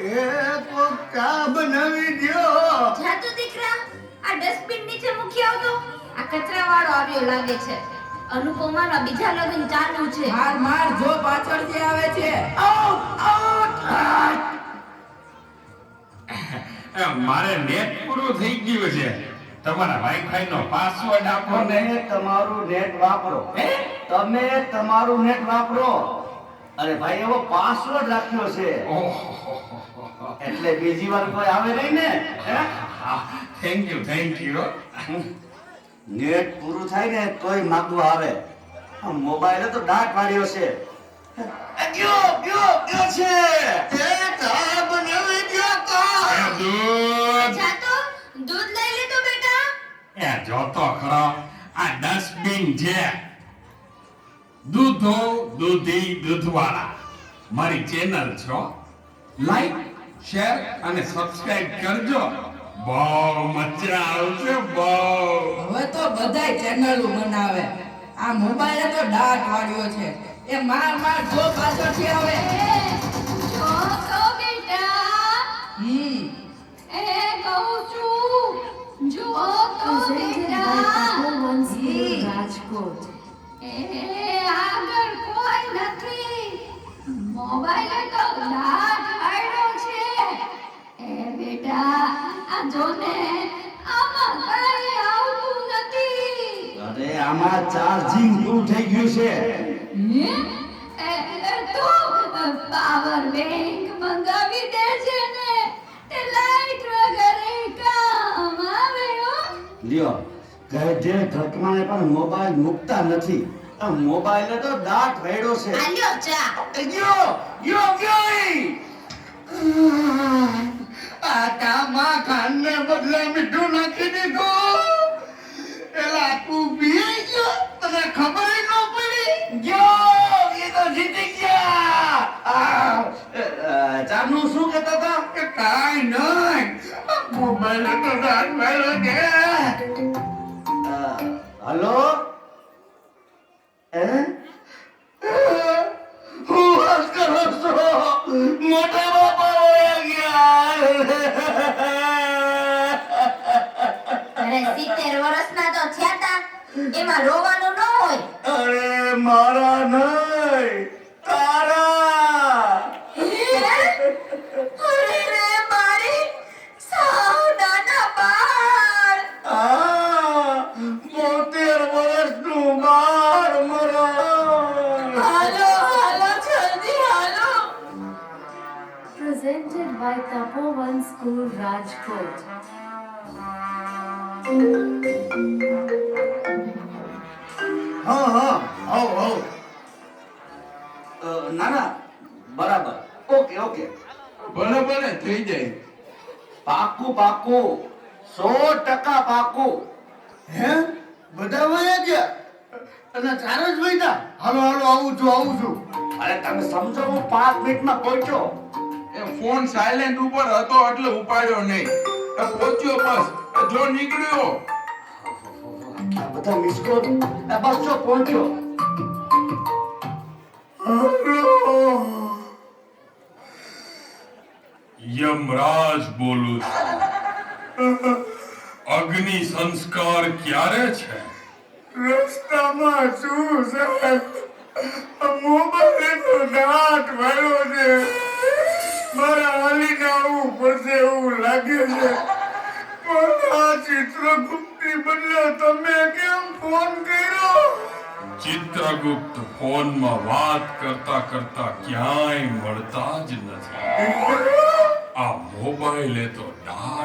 એ કોક બનાવી દ્યો. જા તો દીકરા આ ડસ્ટબિન નીચે મૂકી આવતો આ કચરા આવ્યો લાગે છે. અનુપમાના બીજા લગ્ન ચાલુ છે. માર માર જો પાછળથી આવે છે. એ મારે નેટ પૂરું થઈ ગયું છે. તમારા વાઈફાઈ નો પાસવર્ડ આપો ને. તમારું નેટ વાપરો. તમે તમારું નેટ વાપરો. અરે ભાઈ એવો પાસવર્ડ રાખ્યો છે. એટલે બીજી વાર કોઈ આવે નહીં ને? હે? Thank you thank you net પૂરું થાય ને તોય માગવા આવે. મોબાઈલે તો ડાક વાળ્યો છે. ગયો ગયો ગયો છે? એ તો દૂધ લઈ લીધું બેટા? એ જોતો ખરો. આ ડસ્ટબિન છે. દૂધો દૂધી દૂધવાળા. મારી ચેનલ છો. લાઈક શેર અને સબસ્ક્રાઇબ કરજો. બહુ મજા આવશે બહુ. હવે તો બધાય ચેનલો બનાવે. આ મોબાઈલે તો ડાટ વાળ્યો છે. એ માર માર જો પાછળથી આવે. જો તો બેટા. હમ. એ કહું છું જો તો બેટા. રાજકોટ. એ જોને આમાં કઈ આવતું નથી. અરે આમાં ચાર્જિંગ પૂરું થઈ ગયું છે. હે? એ એ તો પાવર બેંક મંગાવી દે છે ને. તે લાઈટ વગર કામ આવે હો. લ્યો ગધે ઘટમાને પણ મોબાઈલ મૂકતા નથી. આ મોબાઈલે તો દાંત વેડો છે. આલ્યો ચા ગયો ગયો ગયો કાંઈ નહીં. મોબાઈલ તો દાંત વેડો છે હલો? હે? હું વાત કરો છો? મોટા બાપા વયા ગયા. અરે 70 વર્ષના તો થયા તા. એમાં રોવાનું ન હોય. અરે મારા નહીં presented by Tapovan School Rajkot. હા હા આવો આવો. ના ના બરાબર. Okay okay. ભલે થઈ જાય. પાકું પાકું. સો ટકા પાકું. હે? બધા વયા ગયા? અને ચાર જ વૈતા હાલો હાલો આવું છું આવું છું. અરે તમે સમજો હું પાંચ મિનિટમાં પહોંચ્યો. ફોન સાયલેન્ટ ઉપર હતો એટલે ઉપાડ્યો નહીં. પહોંચ્યો બસ. જો નીકળ્યો. બધા મિસ કોલ બસ જો પહોંચ્યો. યમરાજ બોલું છું. અગ્નિ સંસ્કાર ક્યારે છે? રસ્તામાં શું સાહેબ મોબાઈલ નો દાંત ભર્યો છે મારા હાલીને આવવું પડશે એવું લાગે છે. પણ આ બદલે તમે કેમ ફોન કર્યો? ચિત્રગુપ્ત ફોનમાં વાત કરતા કરતા ક્યાંય મળતા જ નથી. આ મોબાઈલે તો ડાટ